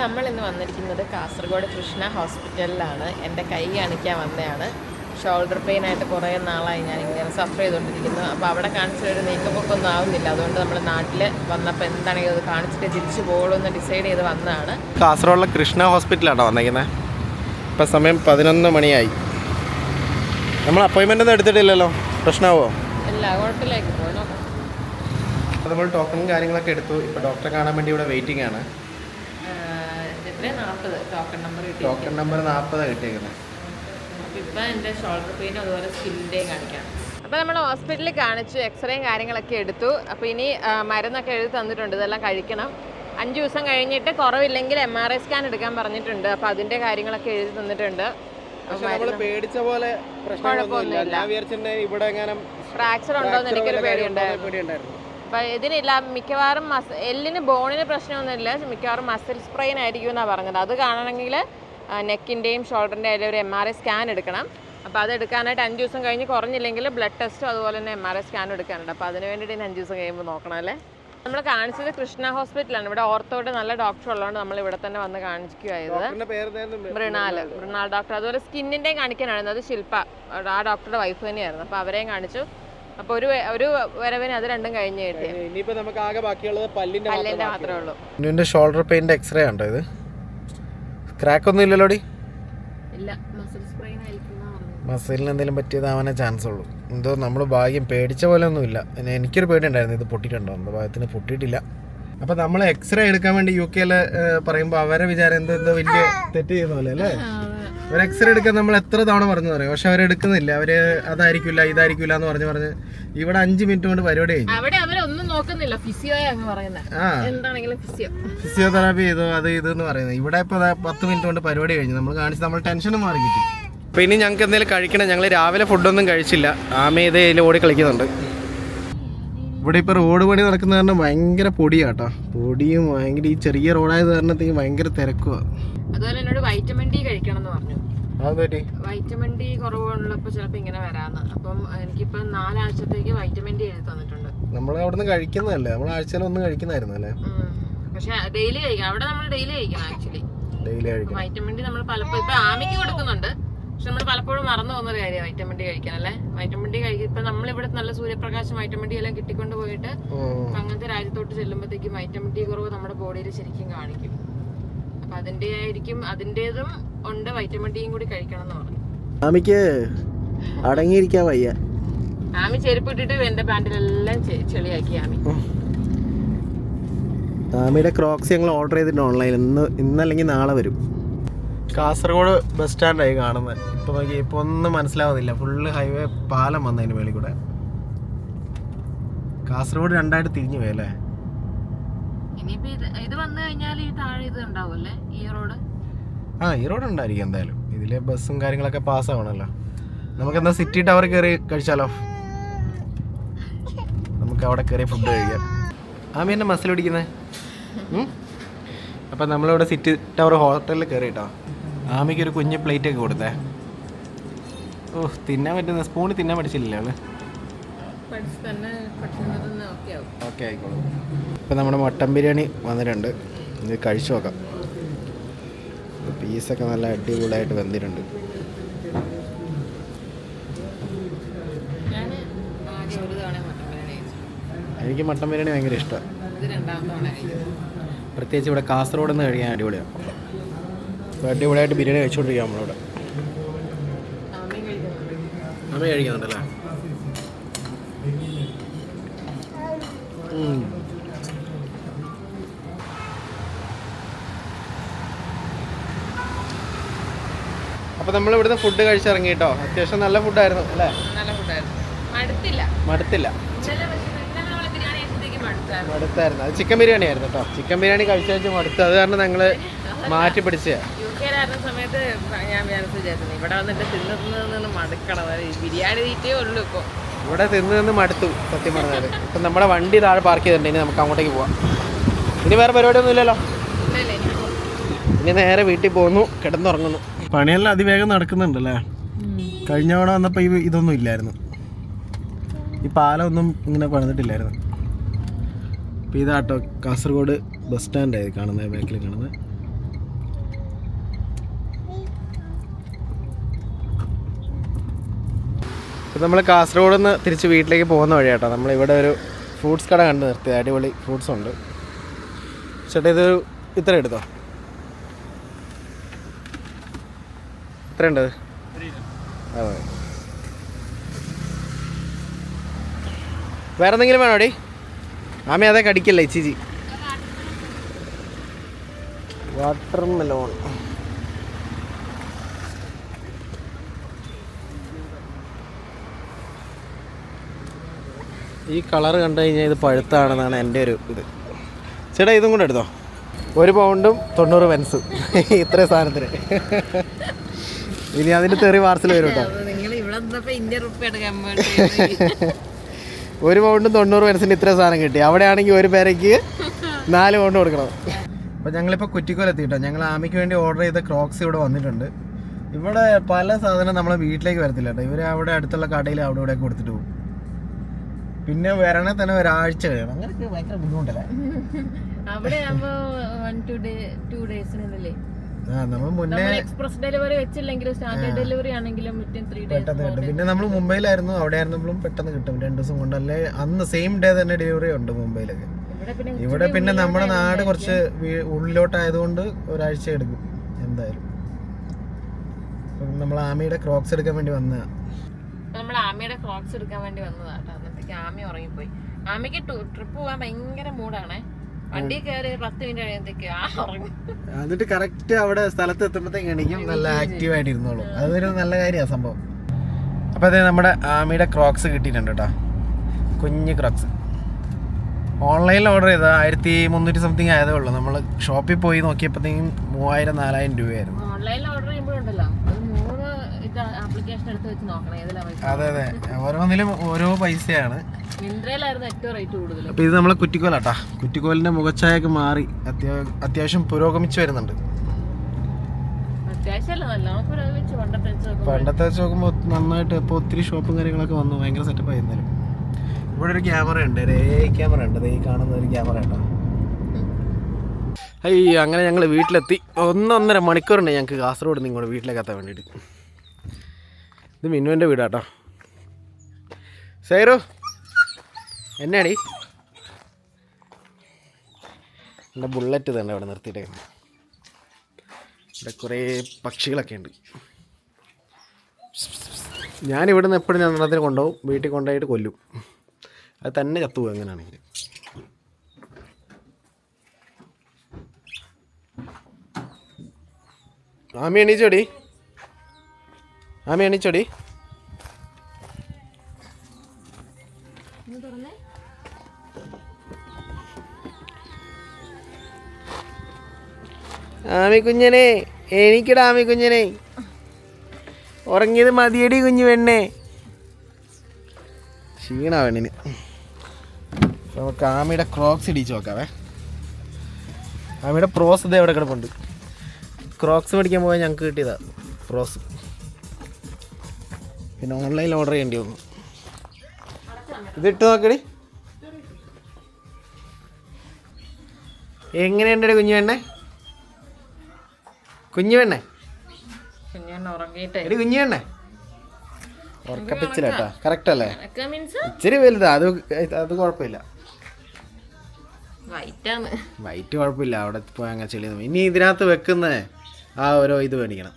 നമ്മൾ ഇന്ന് വന്നിരിക്കുന്നത് കാസർഗോഡ് കൃഷ്ണ ഹോസ്പിറ്റലിലാണ്. എന്റെ കൈ കാണിക്കാൻ വന്നതാണ് ഷോൾഡർ പെയിൻ ആയിട്ട് കുറേ നാളായി ഞാൻ ഇങ്ങനെ സഫർ ചെയ്തുകൊണ്ടിരിക്കുന്നു. അപ്പോൾ അവിടെ കാണിച്ചൊരു ഒരു നീക്കപ്പൊക്കെ ഒന്നും ആവുന്നില്ല. അതുകൊണ്ട് നമ്മൾ നാട്ടിൽ വന്നപ്പോൾ എന്താണെങ്കിലും അത് കാണിച്ചിട്ട് തിരിച്ചു പോകുള്ളൂ എന്ന് ഡിസൈഡ് ചെയ്ത് വന്നതാണ്. കാസർഗോഡിലെ കൃഷ്ണ ഹോസ്പിറ്റലാണോ വന്നേക്കുന്നത് ഇപ്പം സമയം പതിനൊന്ന് മണിയായി. നമ്മൾ അപ്പോയിൻമെന്റ് ഒന്നും എടുത്തിട്ടില്ലല്ലോ? പ്രശ്നമാവോ? ഇല്ല കുഴപ്പമില്ലായിരിക്കും പോയി നോക്കാം. അപ്പോൾ നമ്മൾ ടോക്കണും കാര്യങ്ങളൊക്കെ എടുത്തു. ഇപ്പോൾ ഡോക്ടറെ കാണാൻ വേണ്ടി ഇവിടെ വെയിറ്റിംഗ് ആണ്. ടോക്കൺ നമ്പർ കിട്ടി ടോക്കൺ നമ്പർ നാൽപ്പതാണ് കിട്ടിയേക്കുന്നത് അപ്പോൾ ഇപ്പം എന്റെ ഷോൾഡർ പെയിനും അതുപോലെ സ്കിന്നിന്റെയും കാണിക്കാം. അപ്പോൾ നമ്മൾ ഹോസ്പിറ്റലിൽ കാണിച്ചു എക്സ്റേയും കാര്യങ്ങളൊക്കെ എടുത്തു. അപ്പോൾ ഇനി മരുന്നൊക്കെ എഴുതി തന്നിട്ടുണ്ട്. ഇതെല്ലാം കഴിക്കണം. അഞ്ച് ദിവസം കഴിഞ്ഞിട്ട് കുറവില്ലെങ്കിൽ എം ആർ ഐ സ്കാൻ എടുക്കാൻ പറഞ്ഞിട്ടുണ്ട്. അപ്പോൾ അതിന്റെ കാര്യങ്ങളൊക്കെ എഴുതി തന്നിട്ടുണ്ട്. പേടിച്ച പോലെ പ്രശ്നങ്ങളൊന്നുമില്ല. ഞാൻ വിചാരിച്ചിട്ടുണ്ടെങ്കിൽ ഇവിടെ എങ്ങനെ ഫ്രാക്ചർ ഉണ്ടോ എന്ന് എനിക്കൊരു പേടിയുണ്ടായിരുന്നു. പേടിയുണ്ടായിരുന്നു. അപ്പോൾ ഇതിനെല്ലാം മിക്കവാറും മസ് എല്ലിന് ബോണിന് പ്രശ്നമൊന്നുമില്ല മിക്കവാറും മസിൽ സ്പ്രെയിൻ ആയിരിക്കും എന്നാണ് പറഞ്ഞത്. അത് കാണണമെങ്കിൽ നെക്കിന്റെയും ഷോൾഡറിന്റെ അതിൽ ഒരു എം ആർ ഐ സ്കാൻ എടുക്കണം. അപ്പോൾ അത് എടുക്കാനായിട്ട് അഞ്ച് ദിവസം കഴിഞ്ഞ് കുറഞ്ഞില്ലെങ്കിൽ ബ്ലഡ് ടെസ്റ്റും അതുപോലെ തന്നെ എം ആർ ഐ സ്കാനും എടുക്കാനുണ്ട്. അപ്പോൾ അതിന് വേണ്ടിയിട്ട് ഇനി അഞ്ച് ദിവസം കഴിയുമ്പോൾ നോക്കണം അല്ലേ? നമ്മൾ കാണിച്ചത് കൃഷ്ണ ഹോസ്പിറ്റലാണ്. ഇവിടെ ഓർത്തോട് നല്ല ഡോക്ടർ ഉള്ളതുകൊണ്ട് നമ്മൾ ഇവിടെ തന്നെ വന്ന് കാണിക്കുകയായത്. മൃണാൽ മൃണാൽ. ഡോക്ടർ. അതുപോലെ സ്കിന്നിന്റെയും കാണിക്കാനായിരുന്നു. അത് ശില്പ ആ ഡോക്ടറുടെ വൈഫ് തന്നെയായിരുന്നു. അപ്പോൾ അവരെയും കാണിച്ചു. അപ്പോൾ ഒരു ഒരു വരവിന് അത് രണ്ടും കഴിഞ്ഞ് കിട്ടി. ഇനിയിപ്പോ നമുക്ക് ആകെ ബാക്കിയുള്ളത് പല്ലിന്റെ പല്ലിന്റെ മാത്രമേ ഉള്ളൂ നിന്റെ ഷോൾഡർ പെയിന്റ് എക്സ്റേ ഉണ്ടോ ഇത്? ക്രാക്ക് ഒന്നും ഇല്ലല്ലോടി? ഇല്ല മസിൽ സ്പ്രെയിൻ മസിലിന് എന്തെങ്കിലും പറ്റിയതാവാനേ ചാൻസ് ഉള്ളൂ. എന്തോ നമ്മൾ ഭാഗ്യം പേടിച്ച പോലെ ഒന്നുമില്ല ഇല്ല. എനിക്കൊരു പേടി ഉണ്ടായിരുന്നു ഇത് പൊട്ടിയിട്ടുണ്ടോ എന്തോ ഭാഗത്തിന് പൊട്ടിയിട്ടില്ല. അപ്പൊ നമ്മൾ എക്സ്റേ എടുക്കാൻ വേണ്ടി യു കെയിലെ പറയുമ്പോൾ അവരെ വിചാരം എന്തോ എന്തോ വലിയ തെറ്റ് ചെയ്യുന്ന പോലെ അല്ലേ? ഒരു എക്സ്റേ എടുക്കാൻ നമ്മൾ എത്ര തവണ പറഞ്ഞു പറയും പക്ഷെ അവരെടുക്കുന്നില്ല അവർ അതായിരിക്കില്ല ഇതായിരിക്കില്ല എന്ന് പറഞ്ഞു പറഞ്ഞ് ഇവിടെ അഞ്ചു മിനിറ്റ് കൊണ്ട് പരിപാടി കഴിഞ്ഞു. അവിടെ അവരൊന്നും നോക്കുന്നില്ല. ഫിസിയോയാ അങ്ങ് പറയുന്നത് ആ. എന്താണെങ്കിലും ഫിസിയോ ഫിസിയോതെറാപ്പി ചെയ്തോ അത് ഇത് എന്ന് പറയുന്നത് ഇവിടെ ഇപ്പൊ പത്ത് മിനിറ്റ് കൊണ്ട് പരിപാടി കഴിഞ്ഞു. നമ്മൾ കാണിച്ച് നമ്മൾ ടെൻഷനും മാറി കിട്ടി ഇനി ഞങ്ങൾക്ക് എന്തെങ്കിലും കഴിക്കണം. ഞങ്ങൾ രാവിലെ ഫുഡൊന്നും കഴിച്ചില്ല. ആമേ ഇതേ ഓടി കളിക്കുന്നുണ്ട്. ഇവിടെ ഇപ്പോൾ റോഡ് പണി നടക്കുന്ന കാരണം ഭയങ്കര പൊടിയാട്ടോ. പൊടിയും ഭയങ്കര ഈ ചെറിയ റോഡായത് കാരണത്തേക്ക് ഭയങ്കര തിരക്കുവാ. അതുപോലെ എന്നോട് വൈറ്റമിൻ ഡി കഴിക്കണം എന്ന് പറഞ്ഞു വൈറ്റമിൻ ഡി കുറവുള്ളപ്പോൾ ചിലപ്പോൾ ഇങ്ങനെ വരാന്ന്. അപ്പം എനിക്കിപ്പം നാലാഴ്ചത്തേക്ക് വൈറ്റമിൻ ഡി എഴുതി തന്നിട്ടുണ്ട്. നമ്മൾ അവിടുന്ന് കഴിക്കുന്നതല്ലേ? നമ്മൾ ആഴ്ചയിൽ ഒന്ന് ഉം. പക്ഷെ ഡെയിലി കഴിക്കണം അവിടെ നമ്മൾ ഡെയിലി കഴിക്കണം ആക്ച്വലി ഡെയിലി കഴിക്കണം. വൈറ്റമിൻ ഡി നമ്മൾ പലപ്പോഴും ഇപ്പൊ ആമയ്ക്ക് കൊടുക്കുന്നുണ്ട്. പക്ഷെ നമ്മൾ പലപ്പോഴും മറന്നു പോകുന്ന ഒരു കാര്യമാണ് വൈറ്റമിൻ ഡി കഴിക്കാൻ അല്ലേ? വൈറ്റമിൻ ഡി കഴിക്കും ഇപ്പൊ നമ്മളിവിടെ നല്ല സൂര്യപ്രകാശം വൈറ്റമിൻ ഡി എല്ലാം കിട്ടിക്കൊണ്ട് പോയിട്ട് അങ്ങനത്തെ രാജ്യത്തോട്ട് ചെല്ലുമ്പോഴത്തേക്കും വൈറ്റമിൻ ഡി കുറവ് നമ്മുടെ ബോഡിയിൽ ശരിക്കും കാണിക്കും. അപ്പൊ അതിന്റെ ആയിരിക്കും അതിന്റെതും ഉണ്ട് വൈറ്റമിൻ ഡിയും കൂടി കഴിക്കണം എന്ന് പറഞ്ഞു. ആമിക്ക് അടങ്ങിയിരിക്കാൻ വയ്യ. ആമി ചെരുപ്പ് ഇട്ടിട്ട് എന്റെ പാന്റിലെല്ലാം ചെളിയാക്കി ആമി. ആമിയുടെ ക്രോക്സ് ഞങ്ങൾ ഓർഡർ ചെയ്തിട്ടുണ്ട് ഓൺലൈനിൽ ഇന്ന് ഇന്നല്ലെങ്കിൽ നാളെ വരും. കാസർഗോഡ് ബസ് സ്റ്റാൻഡായി കാണുന്നത് ഇപ്പോൾ നോക്കി ഇപ്പോൾ ഒന്നും മനസ്സിലാവുന്നില്ല. ഫുള്ള് ഹൈവേ പാലം വന്നതിന് മേളിൽ കൂടെ. കാസർഗോഡ് രണ്ടായിട്ട് തിരിഞ്ഞു പോയല്ലേ ഇനിയിപ്പോ ഇത് ഇത് വന്നു കഴിഞ്ഞാൽ ഈ താഴെ ഇത് ഉണ്ടാവുമല്ലേ? ഈ റോഡ്? ആ ഈ റോഡ് ഉണ്ടായിരിക്കും എന്തായാലും. ഇതിലെ ബസ്സും കാര്യങ്ങളൊക്കെ പാസ് ആവണല്ലോ നമുക്ക് എന്താ സിറ്റി ടവർ കയറി കഴിച്ചാലോ? നമുക്ക് അവിടെ കയറി ഫുഡ് കഴിക്കാം. ആമി എന്നെ മസിൽ പിടിക്കുന്നത് അപ്പം നമ്മളിവിടെ സിറ്റി ടവർ ഹോട്ടലിൽ കയറി കേട്ടോ ആമിക്ക് ഒരു കുഞ്ഞ് പ്ലേറ്റ് ഒക്കെ കൊടുത്തേ. ഓഹ് തിന്നാൻ പറ്റുന്ന സ്പൂണിൽ തിന്നാൻ പഠിച്ചില്ലല്ലോ അവൾ ഓക്കെ ആയിക്കോളൂ. ഇപ്പം നമ്മുടെ മട്ടൻ ബിരിയാണി വന്നിട്ടുണ്ട്. ഇത് കഴിച്ചു നോക്കാം. പീസൊക്കെ നല്ല അടിപൊളിയായിട്ട് വെന്തിട്ടുണ്ട്. ബിരിയാണി എനിക്ക് മട്ടൻ ബിരിയാണി ഭയങ്കര ഇഷ്ടമാണ്. പ്രത്യേകിച്ച് ഇവിടെ കാസർഗോഡ് നിന്ന് കഴിക്കാൻ അടിപൊളിയാണ്. അടിപൊളിയായിട്ട് ബിരിയാണി കഴിച്ചുകൊണ്ടിരിക്കുക നമ്മളിവിടെ. അപ്പൊ അമ്മ കഴിക്കുന്നുണ്ടല്ലേ? നമ്മൾ ഇവിടുന്ന് ഫുഡ് കഴിച്ചിറങ്ങി കേട്ടോ അത്യാവശ്യം നല്ല ഫുഡായിരുന്നു അല്ലേ? നല്ല ഫുഡായിരുന്നു മടുത്തില്ല. മടുത്തായിരുന്നു. അത് ചിക്കൻ ബിരിയാണി ആയിരുന്നു കേട്ടോ ചിക്കൻ ബിരിയാണി കഴിച്ചു കഴിച്ച് മടുത്തു. അത് കാരണം ഞങ്ങൾ മാറ്റി പിടിച്ച യു കെയിലായിരുന്ന സമയത്ത് ഞാൻ വിചാരിച്ചു ഇവിടെ വന്നിട്ട് തിന്ന് തിന്ന് നിന്ന് മടുക്കണം ബിരിയാണി തീറ്റേ ഉള്ളൂ ഇപ്പോൾ ഇവിടെ തിന്ന് നിന്ന് മടുത്തു സത്യം പറഞ്ഞാൽ ഇപ്പം നമ്മുടെ വണ്ടി താഴെ പാർക്ക് ചെയ്തിട്ടുണ്ട്. ഇനി നമുക്ക് അങ്ങോട്ടേക്ക് പോവാം. ഇനി വേറെ പരിപാടി ഒന്നും ഇല്ലല്ലോ ഇനി നേരെ വീട്ടിൽ പോകുന്നു. കിടന്നുറങ്ങുന്നു. പണിയെല്ലാം അതിവേഗം നടക്കുന്നുണ്ടല്ലേ? കഴിഞ്ഞ തവണ വന്നപ്പോൾ ഈ ഇതൊന്നും ഇല്ലായിരുന്നു. ഈ പാലമൊന്നും ഇങ്ങനെ പണിതിട്ടില്ലായിരുന്നു. അപ്പോൾ ഇതാട്ടോ കാസർഗോഡ് ബസ് സ്റ്റാൻഡായി കാണുന്നത് ബാക്കിൽ കാണുന്നത്. ഇത് നമ്മൾ കാസർഗോഡ് നിന്ന് തിരിച്ച് വീട്ടിലേക്ക് പോകുന്ന വഴിയാട്ടോ. നമ്മൾ ഇവിടെ ഒരു ഫ്രൂട്ട്സ് കട കണ്ട് നിർത്തി. അടിപൊളി ഫ്രൂട്ട്സ് ഉണ്ട്. ചേട്ടാ ഇതൊരു ഇത്ര എടുത്തോ? ഇത്ര ഉണ്ടത് അതെ. വേറെ എന്തെങ്കിലും വേണോ വേണോടി ആമി അതെ കടിക്കല്ലേ ചിജി വാട്ടർ മെലോൺ ഈ കളർ കണ്ടു കഴിഞ്ഞാൽ ഇത് പഴുത്താണെന്നാണ് എന്റെ ഒരു ഇത്. ചേട്ടാ ഇതും കൂടെ എടുത്തോ? ഒരു പൗണ്ടും തൊണ്ണൂറ് പെൻസ്. ഇത്ര സാധനത്തിന്. ഇനി അതിന്റെ തെറി പാർസൽ വരും കേട്ടോ. ഒരു പൗണ്ടും തൊണ്ണൂറ് പെൻസിന് ഇത്ര സാധനം കിട്ടി. അവിടെ ആണെങ്കിൽ ഒരു പേരയ്ക്ക് നാല് പൗണ്ട് കൊടുക്കണം. അപ്പോൾ ഞങ്ങളിപ്പോൾ കുറ്റിക്കോലെത്തി കേട്ടോ ഞങ്ങൾ ആമയ്ക്ക് വേണ്ടി ഓർഡർ ചെയ്ത ക്രോക്സ് ഇവിടെ വന്നിട്ടുണ്ട്. ഇവിടെ പല സാധനം നമ്മളെ വീട്ടിലേക്ക് വരത്തില്ല കേട്ടോ. ഇവർ അവിടെ അടുത്തുള്ള കടയിൽ അവിടെ ഇവിടെ കൊടുത്തിട്ട് പോകും. പിന്നെ വരണേ തന്നെ ഒരാഴ്ച കഴിയണം. അങ്ങനെയൊക്കെ ഭയങ്കര ബുദ്ധിമുട്ടല്ലേ? അവിടെ നമ്മൾ മുന്നേ എക്സ്പ്രസ് ഡെലിവറി വെച്ചില്ലെങ്കിലും സ്റ്റാൻഡേർഡ് ഡെലിവറി ആണെങ്കിലും പെട്ടെന്ന് കിട്ടും. പിന്നെ നമ്മൾ മുംബൈയിലായിരുന്നു അവിടെ ആയിരുന്നപ്പോഴും പെട്ടെന്ന് കിട്ടും. രണ്ടു ദിവസം കൊണ്ട് അല്ലെ അന്ന് സെയിം ഡേ തന്നെ ഡെലിവറി ഉണ്ട് മുംബൈയിലൊക്കെ. ഇവിടെ പിന്നെ നമ്മുടെ നാട് കുറച്ച് ഉള്ളിലോട്ടായതുകൊണ്ട് ഒരാഴ്ച എടുക്കും എന്തായാലും. നമ്മൾ ആമിയുടെ ക്രോക്സ് എടുക്കാൻ വേണ്ടി നമ്മൾ ആമയുടെ ക്രോക്സ് എടുക്കാൻ വേണ്ടി വന്നതാട്ടോ. അന്നത്തേക്ക് ആമി ഉറങ്ങിപ്പോയി. ആമയ്ക്ക് ട്രിപ്പ് പോകാൻ ഭയങ്കര മൂടാണേ വണ്ടി കയറി പത്ത് മിനിറ്റ് കഴിയുമ്പോഴത്തേക്ക് ആ ഉറങ്ങി. എന്നിട്ട് കറക്റ്റ് അവിടെ സ്ഥലത്ത് എത്തുമ്പോഴത്തേക്ക് എണീക്കും. നല്ല ആക്റ്റീവ് ആയിട്ട് ഇരുന്നോളൂ അതൊരു നല്ല കാര്യമാണ് സംഭവം. അപ്പോൾ അതെ നമ്മുടെ ആമിയുടെ ക്രോക്സ് കിട്ടിയിട്ടുണ്ട് കേട്ടോ കുഞ്ഞ് ക്രോക്സ് ഓൺലൈനിൽ ഓർഡർ ചെയ്ത ആയിരത്തി മുന്നൂറ്റി സംതിങ് ആയതേ ഉള്ളൂ. നമ്മൾ ഷോപ്പിൽ പോയി നോക്കിയപ്പോഴത്തേക്കും മൂവായിരം നാലായിരം രൂപയായിരുന്നു. ഓൺലൈനിൽ ഓർഡർ ചെയ്യുമ്പോഴുണ്ടല്ലോ അത് മൂന്ന് ഇത് ആപ്ലിക്കേഷൻ എടുത്ത് വെച്ച് നോക്കണം ഏതിലാ പൈസ അതെ അതെ. ഓരോന്നിലും ഓരോ പൈസയാണ്. അപ്പൊ ഇത് നമ്മളെ കുറ്റിക്കോലാട്ടാ. കുറ്റിക്കോലിന്റെ മുഖച്ഛായൊക്കെ മാറി അത്യാ അത്യാവശ്യം പുരോഗമിച്ച് വരുന്നുണ്ട്. പണ്ടത്തെ വെച്ച് നോക്കുമ്പോൾ നോക്കുമ്പോൾ നന്നായിട്ട് ഇപ്പോൾ ഒത്തിരി ഷോപ്പും കാര്യങ്ങളൊക്കെ വന്നു. ഭയങ്കര സെറ്റപ്പ് ആയിരുന്നാലും ഇവിടെ ഒരു ക്യാമറ ഉണ്ട്. ക്യാമറ ഉണ്ട്. ഈ കാണുന്ന ഒരു ക്യാമറ ഉണ്ടോ അയ്യോ അങ്ങനെ ഞങ്ങൾ വീട്ടിലെത്തി. ഒന്നൊന്നര മണിക്കൂറുണ്ട് ഞങ്ങൾക്ക് കാസർഗോഡ് നിന്ന് ഇങ്ങോട്ട് വീട്ടിലേക്ക് എത്താൻ വേണ്ടിയിട്ട്. ഇത് മിന്നുവിന്റെ വീടാട്ടോ. സൈറോ എന്നാടി? എന്റെ ബുള്ളറ്റ് തന്നെ അവിടെ നിർത്തിയിട്ടേക്കുന്നത്. ഇവിടെ കുറേ പക്ഷികളൊക്കെ ഉണ്ട്. ഞാനിവിടുന്ന് എപ്പോഴും ഞാൻ രണ്ടെണ്ണത്തിന് കൊണ്ടുപോകും വീട്ടിൽ കൊണ്ടുപോയിട്ട് കൊല്ലും. അത് തന്നെ ചത്തുപോകും എങ്ങനെയാണെങ്കിൽ ആമി എണീച്ചോടി ആമി എണീച്ചോടി. ആമി കുഞ്ഞനെ എനിക്കടാ ആമി കുഞ്ഞനെ. ഉറങ്ങിയത് മതിയടി കുഞ്ഞു വെണ്ണെ ക്ഷീണ പെണ്ണിന്. നമുക്ക് ആമിയുടെ ക്രോക്സ് ഇടിച്ച് നോക്കാവേ. ആമിയുടെ പ്രോസ് ഇത് എവിടെ കിടപ്പുണ്ട്. ക്രോക്സ് മേടിക്കാൻ പോയാൽ ഞങ്ങൾക്ക് കിട്ടിയതാണ് പ്രോസ് പിന്നെ ഓൺലൈനിൽ ഓർഡർ ചെയ്യേണ്ടി വന്നു. ഇതിട്ട് നോക്കടി എങ്ങനെയുണ്ടടി കുഞ്ഞു പെണ്ണേ? കുഞ്ഞു ഉറങ്ങിയിട്ടേ. എടി കുഞ്ഞു പെണ്ണേ? ഉറക്കപ്പിച്ചില്ല കറക്റ്റ് അല്ലേ? ഇച്ചിരി വലുതാ. അത് അത് കുഴപ്പമില്ല. വൈറ്റ് കുഴപ്പമില്ല. അവിടെ പോയി അങ്ങനെ ചെളി ഇനി ഇതിനകത്ത് വെക്കുന്ന ആ ഓരോ ഇത് മേടിക്കണം.